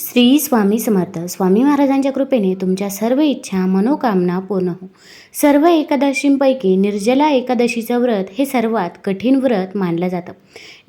श्री स्वामी समर्थ. स्वामी महाराजांच्या कृपेने तुमच्या सर्व इच्छा मनोकामना पूर्ण हो. सर्व एकादशींपैकी निर्जला एकादशीचं व्रत हे सर्वात कठीण व्रत मानलं जातं.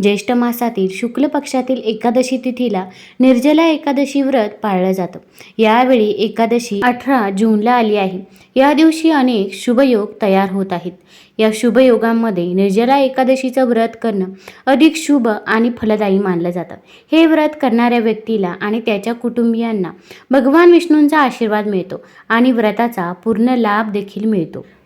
ज्येष्ठ मासातील शुक्ल पक्षातील एकादशी तिथीला निर्जला एकादशी व्रत पाळलं जातं. यावेळी एकादशी अठरा जूनला आली आहे. या दिवशी अनेक शुभयोग तयार होत आहेत. या शुभयोगांमध्ये निर्जला एकादशीचं व्रत करणं अधिक शुभ आणि फलदायी मानलं जातं. हे व्रत करणाऱ्या व्यक्तीला आणि त्याच्या कुटुंबियांना भगवान विष्णूंचा आशीर्वाद मिळतो आणि व्रताचा पूर्ण लाभ देखील मिळतो.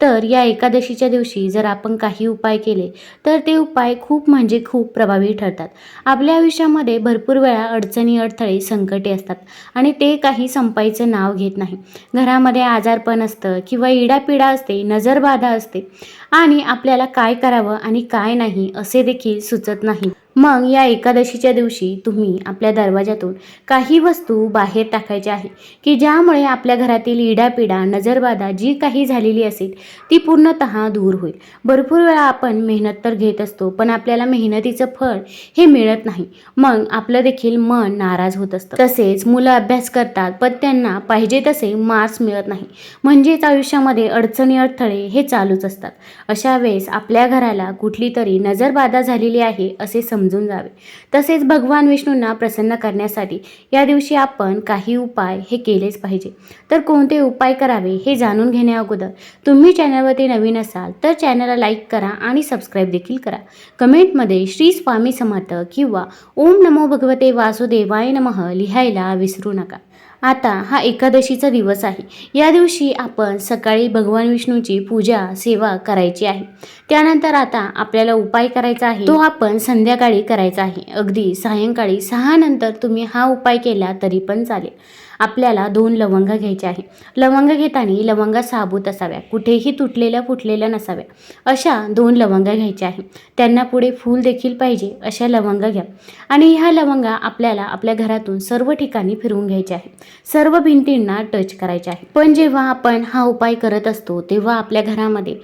तर या एकादशीच्या दिवशी जर आपण काही उपाय केले तर ते उपाय खूप म्हणजे खूप प्रभावी ठरतात. आपल्या आयुष्यामध्ये भरपूर वेळा अडचणी अडथळे संकटे असतात आणि ते काही संपायचं नाव घेत नाही. घरामध्ये आजारपण असतं किंवा इडापिडा असते नजरबाधा असते आणि आपल्याला काय करावं आणि काय नाही असे देखील सुचत नाही. मग या एकादशीच्या दिवशी तुम्ही आपल्या दरवाजातून काही वस्तू बाहेर टाकायच्या आहे की ज्यामुळे आपल्या घरातील इडापिडा नजरबाधा जी काही झालेली असेल ती पूर्णतः दूर होईल. भरपूर वेळा आपण मेहनत तर घेत असतो पण आपल्याला मेहनतीचं फळ हे मिळत नाही. मग आपलं देखील मन नाराज होत असतं. तसेच मुलं अभ्यास करतात पण त्यांना पाहिजे तसे मार्क्स मिळत नाही. म्हणजेच आयुष्यामध्ये अडचणी अडथळे हे चालूच असतात. अशा वेळेस आपल्या घराला कुठली तरी नजरबाधा झालेली आहे असे समजून जावे. तसेच भगवान विष्णूंना प्रसन्न करण्यासाठी या दिवशी आपण काही उपाय हे केलेच पाहिजे. तर कोणते उपाय करावे हे जाणून घेण्या अगोदर तुम्ही चॅनलवरती नवीन असाल तर चॅनलला लाईक करा आणि सबस्क्राईब देखील करा. कमेंटमध्ये श्री स्वामी समर्थ किंवा ओम नमो भगवते वासुदेवाय नमः लिहायला विसरू नका. आता हा एकादशीचा दिवस आहे. या दिवशी आपण सकाळी भगवान विष्णूची पूजा सेवा करायची आहे. त्यानंतर आता आपल्याला उपाय करायचा आहे. तो आपण संध्याकाळी करायचा आहे. अगदी सायंकाळी सहा नंतर तुम्ही हा उपाय केला तरी पण चालेल. आपल्याला दोन लवंग घ्यायचे आहे. लवंग घेताना लवंगा साबूत असाव्या. कुठेही तुटलेल्या फुटलेल्या नसाव्या. अशा दोन लवंगा घ्यायच्या आहे. त्यांना पुढे फूल देखील पाहिजे. अशा लवंगा घ्या. आणि ह्या लवंगा आपल्याला आपल्या घरातून सर्व ठिकाणी फिरवून घ्यायच्या आहे. सर्व भिंतींना टच करायचे आहे. पण जेव्हा आपण हा उपाय करत असतो तेव्हा आपल्या घरामध्ये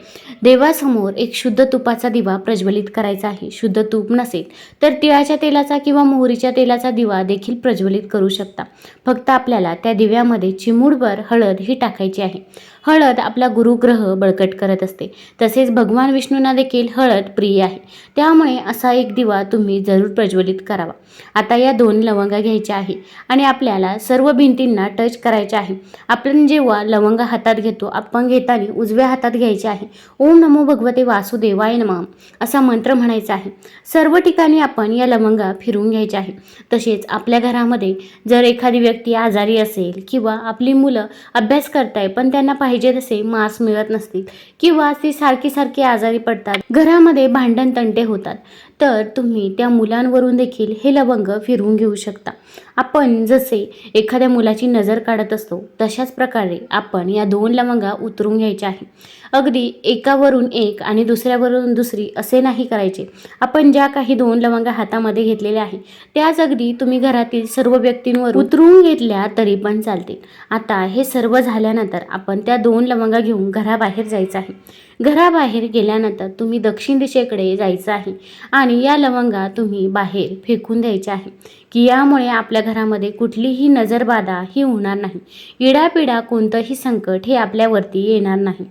देवासमोर एक शुद्ध तुपाचा दिवा प्रज्वलित करायचा आहे. शुद्ध तूप नसेल तर तिळाच्या तेलाचा किंवा मोहरीच्या तेलाचा दिवा देखील प्रज्वलित करू शकता. फक्त आपल्याला त्या दिव्यामध्ये चिमूडभर हळद ही टाकायची आहे. हळद आपला गुरुग्रह बळकट करत असते. तसेच भगवान विष्णूंना देखील हळद प्रिय आहे. त्यामुळे असा एक दिवा तुम्ही जरूर प्रज्वलित करावा. आता या दोन लवंगा घ्यायच्या आहे आणि आपल्याला सर्व भिंतींना टच करायचे आहे. आपण जेव्हा लवंगा हातात घेतो आपण घेताना उजव्या हातात घ्यायचे आहे. ओम नमो भगवते वासुदेवाय नम असा मंत्र म्हणायचा आहे. सर्व ठिकाणी आपण या लवंगा फिरवून घ्यायच्या आहे. तसेच आपल्या घरामध्ये जर एखादी व्यक्ती आजारी असेल किंवा आपली मुलं अभ्यास करताय पण त्यांना पाहिजे तसे मास मिळत नसतील किंवा ती सारखी सारखी आजारी पडतात घरामध्ये भांडण तंटे होतात. तर तुम्ही त्या मुलांवरून देखील हे लवंग फिरवून घेऊ शकता. आपण जसे एखाद्या मुलाची नजर काढत असतो तशाच प्रकारे आपण या दोन लवंगा उतरून घ्यायच्या आहे अगदी एकावरून एक आणि दुसऱ्यावरून दुसरी असे नाही करायचे. आपण ज्या काही दोन लवंगा हातामध्ये घेतलेल्या आहे त्याच अगदी तुम्ही घरातील सर्व व्यक्तींवर उतरून घेतल्या तरी पण चालतील. आता हे सर्व झाल्यानंतर आपण त्या दोन लवंगा घेऊन घराबाहेर जायचं आहे. घराबाहेर गेल्यानंतर तुम्ही दक्षिण दिशेकडे जायचं आहे आणि या लवंगा तुम्ही बाहेर फेकून द्यायच्या आहे. की यामुळे आपल्या घरामध्ये कुठलीही नजरबाधा ही होणार नाही. इडापिडा कोणतंही संकट हे आपल्यावरती येणार नाही.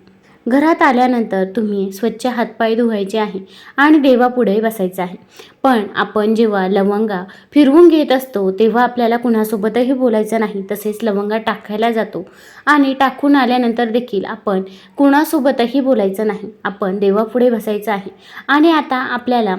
घरात आल्यानंतर तुम्ही स्वच्छ हातपाय धुवायचे आहे आणि देवापुढे बसायचं आहे. पण आपण जेव्हा लवंगा फिरवून घेत असतो तेव्हा आपल्याला कुणासोबतही बोलायचं नाही तसेच लवंगा टाकायला जातो. आणि टाकून आल्यानंतर देखील आपण कुणासोबतही बोलायचं नाही आपण देवापुढे बसायचं आहे. आणि आता आपल्याला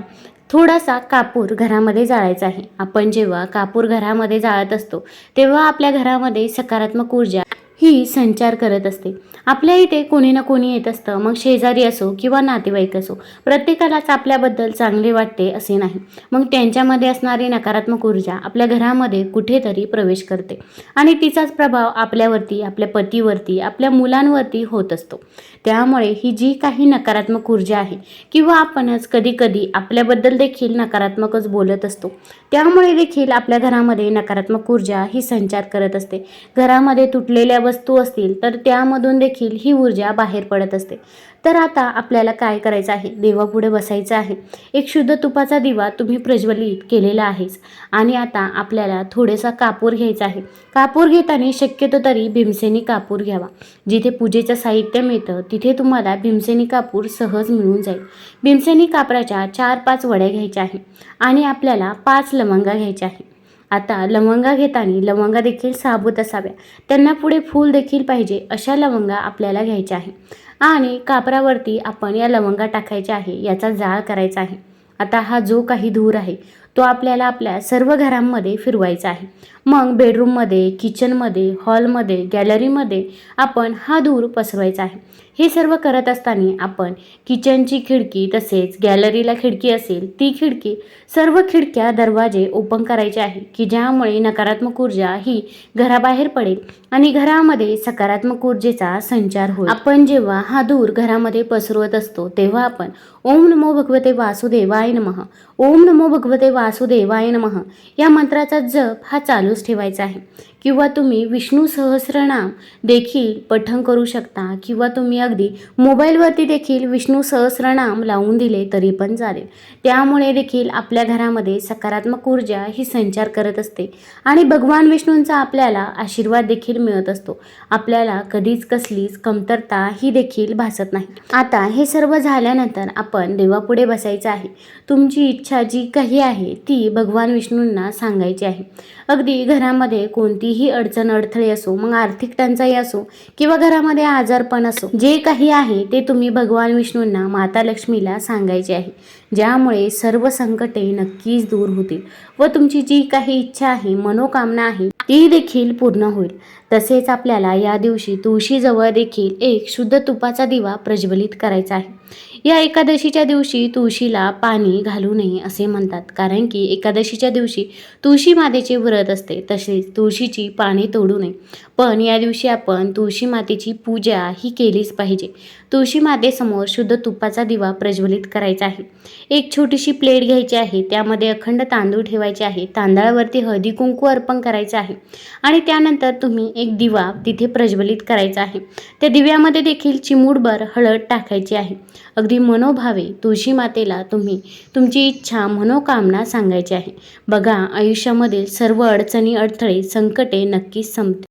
थोडासा कापूर घरामध्ये जाळायचा आहे. आपण जेव्हा कापूर घरामध्ये जाळत असतो तेव्हा आपल्या घरामध्ये सकारात्मक ऊर्जा ही संचार करत असते. आपल्या इथे कोणी ना कोणी येत असतं. मग शेजारी असो किंवा नातेवाईक असो प्रत्येकालाच आपल्याबद्दल चांगले वाटते असे नाही. मग त्यांच्यामध्ये असणारी नकारात्मक ऊर्जा आपल्या घरामध्ये कुठेतरी प्रवेश करते. आणि तिचाच प्रभाव आपल्यावरती आपल्या पतीवरती आपल्या मुलांवरती होत असतो. त्यामुळे ही जी काही नकारात्मक ऊर्जा आहे किंवा आपणच कधीकधी आपल्याबद्दल देखील नकारात्मकच बोलत असतो त्यामुळे देखील आपल्या घरामध्ये नकारात्मक ऊर्जा ही संचार करत असते. घरामध्ये तुटलेल्या वस्तू असतील तर त्यामधून देखील ही ऊर्जा बाहेर पडत असते. तर आता आपल्याला काय करायचं आहे? देवापुढे बसायचं आहे. एक शुद्ध तुपाचा दिवा तुम्ही प्रज्वलित केलेला आहेच. आणि आता आपल्याला थोडेसा कापूर घ्यायचा आहे. कापूर घेताना शक्यतो तरी भीमसेनी कापूर घ्यावा. जिथे पूजेचं साहित्य मिळतं तिथे तुम्हाला भीमसेनी कापूर सहज मिळून जाईल. भीमसेनी कापराच्या चार पाच वड्या घ्यायच्या आहे आणि आपल्याला पाच लवंगा घ्यायच्या आहे आता लवंगा घेताना लवंगा देखील साबूत असाव्या. त्यांना पुढे फूल देखील पाहिजे अशा लवंगा आपल्याला घ्यायच्या आहे आणि कापरावरती आपण या लवंगा टाकायच्या आहे याचा जाळ करायचा आहे. आता हा जो काही धूर आहे तो आपल्याला आपल्या सर्व घरांमध्ये फिरवायचा आहे. मग बेडरूममध्ये किचनमध्ये हॉलमध्ये गॅलरीमध्ये आपण हा धूर पसरवायचा आहे. हे सर्व करत असताना आपण किचनची खिडकी तसेच गॅलरीला खिडकी असेल ती खिडकी सर्व खिडक्या दरवाजे ओपन करायचे आहे की ज्यामुळे नकारात्मक ऊर्जा ही घराबाहेर पडेल आणि घरामध्ये सकारात्मक ऊर्जेचा संचार होईल. आपण जेव्हा हा धूर घरामध्ये पसरवत असतो तेव्हा आपण ओम नमो भगवते वासुदेवाय नमः. ओम नमो भगवते वा वासुदेवाय नमः. या मंत्राचा जप हा चालूच ठेवायचा आहे. किंवा तुम्ही विष्णू सहस्रनाम देखील पठण करू शकता किंवा तुम्ही अगदी मोबाईलवरती देखील विष्णू सहस्रनाम लावून दिले तरी पण चालेल. त्यामुळे देखील आपल्या घरामध्ये सकारात्मक ऊर्जा ही संचार करत असते. आणि भगवान विष्णूंचा आपल्याला आशीर्वाद देखील मिळत असतो. आपल्याला कधीच कसलीच कमतरता ही देखील भासत नाही. आता हे सर्व झाल्यानंतर आपण देवापुढे बसायचं आहे. तुमची इच्छा जी काही आहे ती भगवान विष्णूंना सांगायची आहे. अगदी घरामध्ये कोणतीही अडचण अडथळे असो मग आर्थिक टंचाई असो किंवा घरामध्ये आजारपण असो जे काही आहे ते तुम्ही भगवान विष्णूंना माता लक्ष्मीला सांगायचे आहे. ज्यामुळे सर्व संकटे नक्कीच दूर होतील व तुमची जी काही इच्छा आहे मनोकामना आहे ती देखील पूर्ण होईल. तसेच आपल्याला या दिवशी तुळशीजवळ देखील एक शुद्ध तुपाचा दिवा प्रज्वलित करायचा आहे. या एकादशीच्या दिवशी तुळशीला पाणी घालू नये असे म्हणतात. कारण की एकादशीच्या दिवशी तुळशी मातेचे व्रत असते तसेच तुळशीची पाने तोडू नये. पण या दिवशी आपण तुळशी मातेची पूजा ही केलीच पाहिजे. तुळशी मातेसमोर शुद्ध तुपाचा दिवा प्रज्वलित करायचा आहे. एक छोटीशी प्लेट घ्यायची आहे त्यामध्ये अखंड तांदूळ ठेवायचे आहे तांदळावरती हळदी कुंकू अर्पण करायचं आहे आणि त्यानंतर तुम्ही एक दिवा तिथे प्रज्वलित करायचा आहे. त्या दिव्यामध्ये देखील चिमूडभर हळद टाकायची आहे. अगदी मनोभावे तुळशी मातेला तुम्ही तुमची इच्छा मनोकामना सांगायची आहे. बघा आयुष्यामधील सर्व अडचणी अडथळे संकटे नक्कीच संपते